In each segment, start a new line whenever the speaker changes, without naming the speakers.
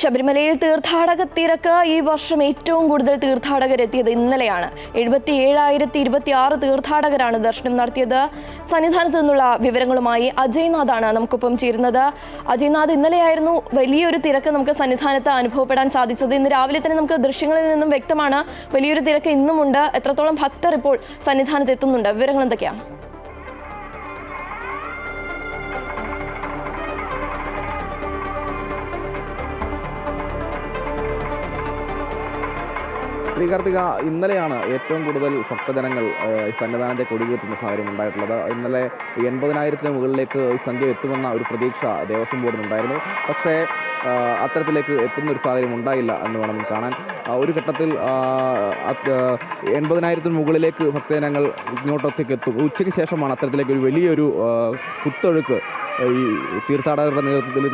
ശബരിമലയിൽ തീർത്ഥാടക തിരക്ക് ഈ വർഷം ഏറ്റവും കൂടുതൽ തീർത്ഥാടകരെത്തിയത് ഇന്നലെയാണ്. എഴുപത്തി ഏഴായിരത്തി ഇരുപത്തി ആറ് തീർത്ഥാടകരാണ് ദർശനം നടത്തിയത്. സന്നിധാനത്ത് നിന്നുള്ള വിവരങ്ങളുമായി അജയ്നാഥാണ് നമുക്കൊപ്പം ചേരുന്നത്. അജയ്നാഥ് ഇന്നലെയായിരുന്നു വലിയൊരു തിരക്ക് നമുക്ക് സന്നിധാനത്ത് അനുഭവപ്പെടാൻ സാധിച്ചത്. ഇന്ന് രാവിലെ തന്നെ നമുക്ക് ദൃശ്യങ്ങളിൽ നിന്നും വ്യക്തമാണ്. വലിയൊരു തിരക്ക് ഇന്നുമുണ്ട്. എത്രത്തോളം ഭക്തർ ഇപ്പോൾ സന്നിധാനത്ത് എത്തുന്നുണ്ട്? വിവരങ്ങൾ എന്തൊക്കെയാണ്?
ശ്രീകാർത്തിക ഇന്നലെയാണ് ഏറ്റവും കൂടുതൽ ഭക്തജനങ്ങൾ സന്നിധാനത്തെ കൊടികയറ്റുന്ന സാഹചര്യം ഉണ്ടായിട്ടുള്ളത്. ഇന്നലെ എൺപതിനായിരത്തിന് മുകളിലേക്ക് ഈ സംഖ്യ എത്തുമെന്ന ഒരു പ്രതീക്ഷ ദേവസ്വം ബോർഡിനുണ്ടായിരുന്നു. പക്ഷേ അത്തരത്തിലേക്ക് എത്തുന്ന ഒരു സാഹചര്യം ഉണ്ടായില്ല എന്ന് വേണം കാണാൻ. ഒരു ഘട്ടത്തിൽ എൺപതിനായിരത്തിന് മുകളിലേക്ക് ഭക്തജനങ്ങൾ ഇങ്ങോട്ടത്തേക്ക് എത്തും. ഉച്ചയ്ക്ക് ശേഷമാണ് അത്തരത്തിലേക്ക് ഒരു വലിയൊരു കുത്തൊഴുക്ക് ഈ തീർത്ഥാടകരുടെ നേതൃത്വത്തിൽ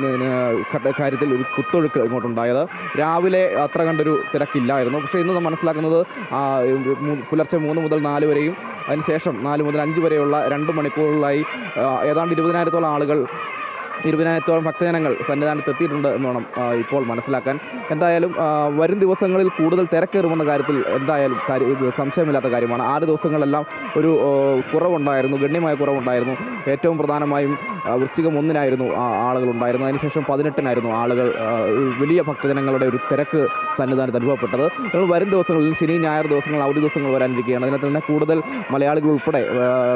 കാര്യത്തിൽ ഒരു കുത്തൊഴുക്ക് ഇങ്ങോട്ടുണ്ടായത്. രാവിലെ അത്ര കണ്ടൊരു തിരക്കില്ലായിരുന്നു. പക്ഷേ ഇന്ന് മനസ്സിലാക്കുന്നത് പുലർച്ചെ മൂന്ന് മുതൽ നാല് വരെയും അതിനുശേഷം നാല് മുതൽ അഞ്ച് വരെയുള്ള രണ്ട് മണിക്കൂറുകളായി ആ, ഏതാണ്ട് ഇരുപതിനായിരത്തോളം ആളുകൾ ഇരുപതിനായിരത്തോളം ഭക്തജനങ്ങൾ സന്നിധാനത്ത് എത്തിയിട്ടുണ്ട് എന്ന് വേണം ഇപ്പോൾ മനസ്സിലാക്കാൻ. എന്തായാലും വരും ദിവസങ്ങളിൽ കൂടുതൽ തിരക്കേറുമെന്ന കാര്യത്തിൽ എന്തായാലും കാര്യം സംശയമില്ലാത്ത കാര്യമാണ്. ആറ് ദിവസങ്ങളെല്ലാം ഒരു കുറവുണ്ടായിരുന്നു ഗണ്യമായ കുറവുണ്ടായിരുന്നു. ഏറ്റവും പ്രധാനമായും വൃശ്ചികം ഒന്നിനായിരുന്നു ആളുകളുണ്ടായിരുന്നു അതിനുശേഷം പതിനെട്ടിനായിരുന്നു ആളുകൾ വലിയ ഭക്തജനങ്ങളുടെ ഒരു തിരക്ക് സന്നിധാനത്ത് അനുഭവപ്പെട്ടത്. നമ്മൾ വരും ദിവസങ്ങളിൽ ശനി ഞായർ ദിവസങ്ങൾ അവധി ദിവസങ്ങൾ വരാനിരിക്കുകയാണ്. അതിനകത്ത് തന്നെ കൂടുതൽ മലയാളികൾ ഉൾപ്പെടെ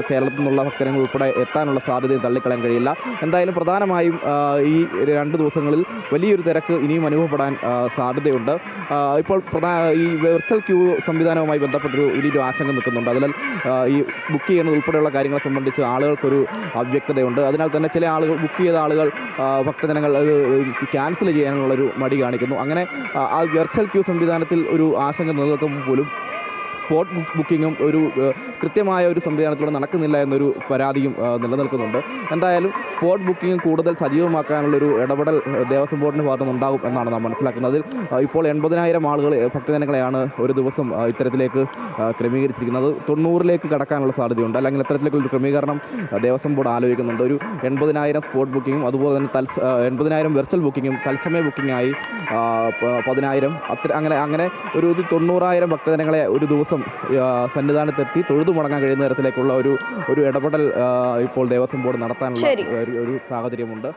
കേരളത്തിൽ നിന്നുള്ള ഭക്തജനങ്ങൾ ഉൾപ്പെടെ എത്താനുള്ള സാധ്യത തള്ളിക്കളയാൻ കഴിയില്ല. എന്തായാലും പ്രധാനമായും ഈ രണ്ട് ദിവസങ്ങളിൽ വലിയൊരു തിരക്ക് ഇനിയും അനുഭവപ്പെടാൻ സാധ്യതയുണ്ട്. ഇപ്പോൾ ഈ വെർച്വൽ ക്യൂ സംവിധാനവുമായി ബന്ധപ്പെട്ടൊരു വലിയൊരു ആശങ്ക നിൽക്കുന്നുണ്ട്. അതിനാൽ ഈ ബുക്ക് ചെയ്യുന്നത് ഉൾപ്പെടെയുള്ള കാര്യങ്ങളെ സംബന്ധിച്ച് ആളുകൾക്കൊരു അവ്യക്തതയുണ്ട്. അതിനാൽ തന്നെ ചില ആളുകൾ ബുക്ക് ചെയ്ത ആളുകൾ ഭക്തജനങ്ങൾ അത് ക്യാൻസൽ ചെയ്യാനുള്ളൊരു മടി കാണിക്കുന്നു. അങ്ങനെ ആ വെർച്വൽ ക്യൂ സംവിധാനത്തിൽ ഒരു ആശങ്ക നിലനിൽക്കുമ്പോൾ പോലും സ്പോട്ട് ബുക്ക് ബുക്കിങ്ങും ഒരു കൃത്യമായ ഒരു സംവിധാനത്തിലൂടെ നടക്കുന്നില്ല എന്നൊരു പരാതിയും നിലനിൽക്കുന്നുണ്ട്. എന്തായാലും സ്പോട്ട് ബുക്കിംഗ് കൂടുതൽ സജീവമാക്കാനുള്ളൊരു ഇടപെടൽ ദേവസ്വം ബോർഡിന്റെ ഭാഗത്തു നിന്നുണ്ടാകും എന്നാണ് നാം മനസ്സിലാക്കുന്നത്. അതിൽ ഇപ്പോൾ എൺപതിനായിരം ആളുകൾ ഭക്തജനങ്ങളെയാണ് ഒരു ദിവസം ഇത്തരത്തിലേക്ക് ക്രമീകരിച്ചിരിക്കുന്നത്. തൊണ്ണൂറിലേക്ക് കടക്കാനുള്ള സാധ്യതയുണ്ട്. അല്ലെങ്കിൽ ഇത്തരത്തിലേക്ക് ഒരു ക്രമീകരണം ദേവസ്വം ബോർഡ് ആലോചിക്കുന്നുണ്ട്. ഒരു എൺപതിനായിരം സ്പോട്ട് ബുക്കിങ്ങും അതുപോലെ തന്നെ തൽസ എൺപതിനായിരം വെർച്വൽ ബുക്കിങ്ങും തത്സമയ ബുക്കിംഗായി പതിനായിരം അത്ര അങ്ങനെ അങ്ങനെ ഒരു തൊണ്ണൂറായിരം ഭക്തജനങ്ങളെ ഒരു ദിവസം ആ, സന്നിധാനത്തെത്തി തൊഴുതു മുടങ്ങാൻ കഴിയുന്ന തരത്തിലേക്കുള്ള ഒരു ഒരു ഇടപെടൽ ഇപ്പോൾ ദേവസ്വം ബോർഡ് നടത്താനുള്ള ഒരു സാഹചര്യമുണ്ട്.